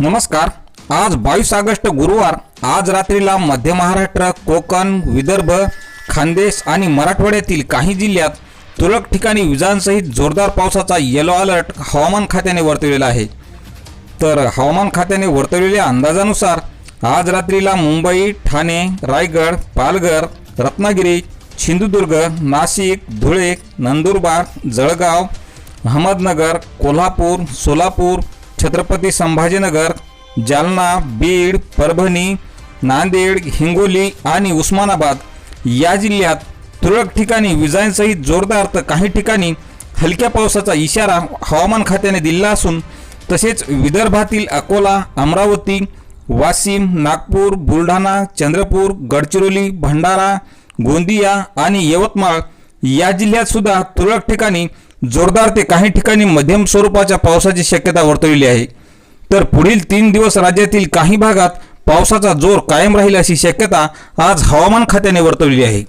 नमस्कार. आज बावीस ऑगस्ट गुरुवार. आज रात्रीला मध्य महाराष्ट्र कोकण विदर्भ खानदेश आणि मराठवाड्यातील काही जिल्ह्यात तुरळक ठिकाणी विजांसहित जोरदार पावसाचा येलो अलर्ट हवामान खात्याने वर्तवलेला आहे. तर हवामान खात्याने वर्तवलेल्या अंदाजानुसार आज रात्रीला मुंबई ठाणे रायगड पालघर रत्नागिरी सिंधुदुर्ग नाशिक धुळे नंदुरबार जळगाव अहमदनगर कोल्हापूर सोलापूर छत्रपती संभाजीनगर जालना बीड परभणी नांदेड हिंगोली आणि उस्मानाबाद या जिल्ह्यात तुरळक ठिकाणी विजांसहित जोरदार तर काही ठिकाणी हलक्या पावसाचा इशारा हवामान खात्याने दिला असून तसेच विदर्भातील अकोला अमरावती वाशिम नागपूर बुलढाणा चंद्रपूर गडचिरोली भंडारा गोंदिया आणि यवतमाळ या जिल्ह्यात सुद्धा तुरळक ठिकाणी जोरदार ते काही ठिकाणी मध्यम स्वरूपाच्या पावसाची शक्यता वर्तवली आहे. तर पुढील तीन दिवस राज्यातील काही भागात पावसाचा जोर कायम राहील अशी शक्यता आज हवामान खात्याने वर्तवली आहे.